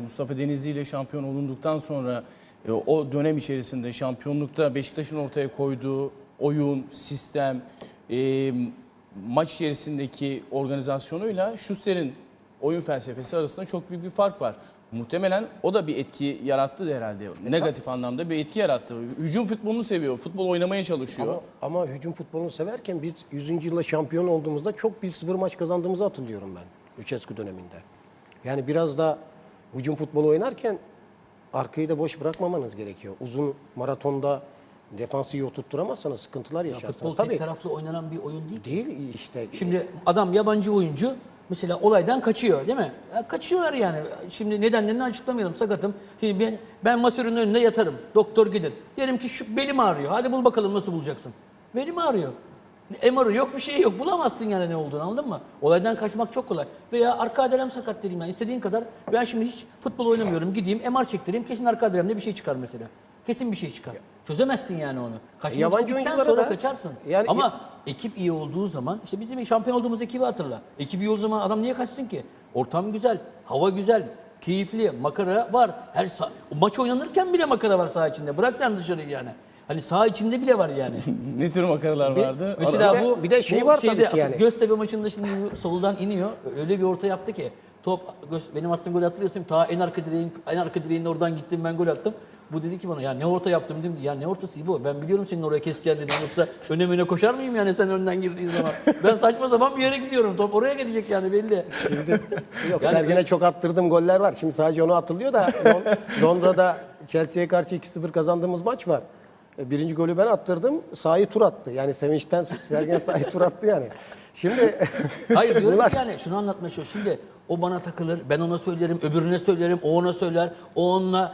Mustafa Denizli ile şampiyon olunduktan sonra e, o dönem içerisinde şampiyonlukta Beşiktaş'ın ortaya koyduğu oyun, sistem, e, maç içerisindeki organizasyonuyla Schuster'in oyun felsefesi arasında çok büyük bir fark var. Muhtemelen o da bir etki yarattı herhalde. Negatif anlamda bir etki yarattı. Hücum futbolunu seviyor. Futbol oynamaya çalışıyor. Ama, ama hücum futbolunu severken biz 100. yılda şampiyon olduğumuzda çok bir sıfır maç kazandığımızı hatırlıyorum ben. Lucescu döneminde. Yani biraz da hücum futbolu oynarken arkayı da boş bırakmamanız gerekiyor. Uzun maratonda defansı iyi oturtturamazsanız sıkıntılar yaşarsınız. Futbol Tabii tek taraflı oynanan bir oyun değil. ki. değil işte. Şimdi adam yabancı oyuncu mesela olaydan kaçıyor değil mi? Ya kaçıyorlar yani. Şimdi nedenlerini açıklamayalım sakatım. Şimdi ben, ben masörün önünde yatarım. Doktor gelir. Derim ki şu belim ağrıyor. Hadi bul bakalım nasıl bulacaksın. Belim ağrıyor. MR'ı yok bir şey yok. Bulamazsın yani ne olduğunu anladın mı? Olaydan kaçmak çok kolay. Veya arka adelem sakat derim yani istediğin kadar. Ben şimdi hiç futbol oynamıyorum. Gideyim MR çektireyim. Kesin arka adelemde bir şey çıkar mesela. Kesin bir şey çıkar. Çözemezsin yani onu. Kaçmak Yabancı oyunculara sonra da- kaçarsın. yani- Ama ekip iyi olduğu zaman işte bizim şampiyon olduğumuz ekibi hatırla. Ekip iyi olduğu zaman adam niye kaçsın ki? Ortam güzel, hava güzel, keyifli, makara var. Her maç oynanırken bile makara var saha içinde. Bırak sen dışarıyı yani. Hani saha içinde bile var yani. ne tür makaralar vardı? Mesela Bir de- bu bir de şey bu var tabii ki yani. Göztepe maçında şimdi bu soldan iniyor. Öyle bir orta yaptı ki top Göz- benim attığım golü hatırlıyorsun. Ta en arka direğin en arka direğin oradan gittim ben gol attım. Bu dedi ki bana ya ne orta yaptım dedim. Ya ne ortası bu? Ben biliyorum senin oraya keseceğini dedim. Yoksa öne öne koşar mıyım yani sen önden girdiğin zaman? Ben saçma sapan bir yere gidiyorum. Top oraya gidecek yani belli. Yok Yani Sergen'e çok attırdığım goller var. Şimdi sadece onu hatırlıyor da Lon- Londra'da Chelsea'ye karşı 2-0 kazandığımız maç var. E, Birinci golü ben attırdım. Sahayı tur attı. Yani sevinçten Sergen sahayı tur attı yani. Şimdi Hayır diyorum Bunlar- yani şunu anlatmaya çalışıyorum. Şimdi o bana takılır, ben ona söylerim, öbürüne söylerim, o ona söyler, o onunla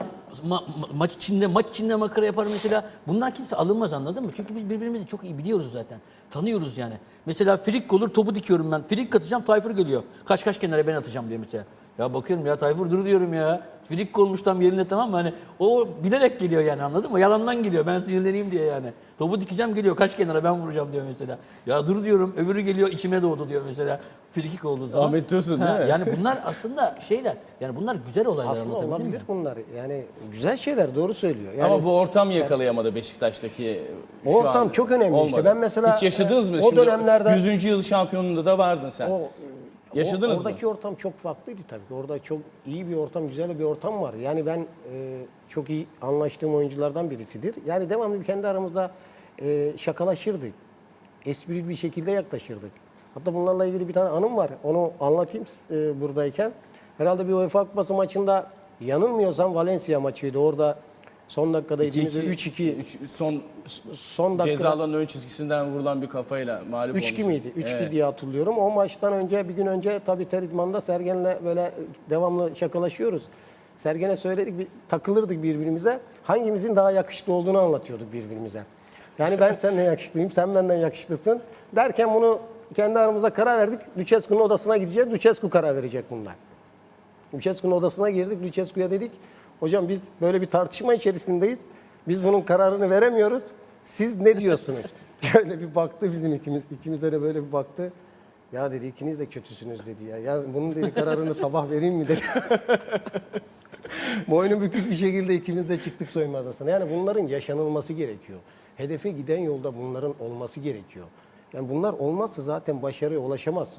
ma- ma- maç içinde maç içinde makara yapar mesela. Bundan kimse alınmaz anladın mı? Çünkü biz birbirimizi çok iyi biliyoruz zaten. Tanıyoruz yani. Mesela frik olur topu dikiyorum ben. Frik atacağım Tayfur geliyor. Kaç kaç kenara ben atacağım diye mesela. Ya bakıyorum ya Tayfur dur diyorum ya. Frik olmuş tam yerine tamam mı? Hani o bilerek geliyor yani anladın mı? Yalandan geliyor. Ben sinirleneyim diye yani. Topu dikeceğim geliyor kaç kenara ben vuracağım diyor mesela. Ya dur diyorum öbürü geliyor içime doğdu diyor mesela. Frikik oldu zaman. Ahmet Dursun değil mi? Yani bunlar aslında şeyler. Yani bunlar güzel olaylar aslında anlatabildim olabilir mi? bunlar. Yani güzel şeyler doğru söylüyor. Yani Ama bu ortam yakalayamadı Beşiktaş'taki O şu ortam an. çok önemli işte. Ben mesela, Hiç yaşadınız mı? e, o Şimdi dönemlerde- 100. yıl şampiyonunda da vardın sen. O, Yaşadınız o, mı? Oradaki ortam çok farklıydı tabii. Orada çok iyi bir ortam, güzel bir ortam var. Yani ben e, çok iyi anlaştığım oyunculardan birisidir. Yani devamlı kendi aramızda e, şakalaşırdık. Esprili bir şekilde yaklaşırdık. Hatta bunlarla ilgili bir tane anım var. Onu anlatayım e, buradayken. Herhalde bir UEFA Kupası maçında yanılmıyorsam Valencia maçıydı. Orada son dakikada ikimiz de 3-2 Üç- son son dakika ceza alanının ön çizgisinden vurulan bir kafayla mağlup 3-2 olmuştu. miydi? 3-2 Evet. diye hatırlıyorum. O maçtan önce bir gün önce tabii Teridman'da Sergen'le böyle devamlı şakalaşıyoruz. Sergen'e söyledik, bir, takılırdık birbirimize. Hangimizin daha yakışıklı olduğunu anlatıyorduk birbirimize. Yani ben senden yakışıklıyım, sen benden yakışıklısın. Derken bunu kendi aramızda karar verdik. Lucescu'nun odasına gideceğiz. Lucescu karar verecek bunlar. Lucescu'nun odasına girdik. Lucescu'ya dedik, hocam biz böyle bir tartışma içerisindeyiz. Biz bunun kararını veremiyoruz. Siz ne diyorsunuz? Şöyle bir baktı bizim ikimiz, ikimize de böyle bir baktı. Ya dedi ikiniz de kötüsünüz dedi ya. Ya bunun dedi kararını sabah vereyim mi dedi. Boynu bükük bir şekilde ikimiz de çıktık soyunma odasına. Yani bunların yaşanılması gerekiyor. Hedefe giden yolda bunların olması gerekiyor. Yani bunlar olmazsa zaten başarıya ulaşamazsın.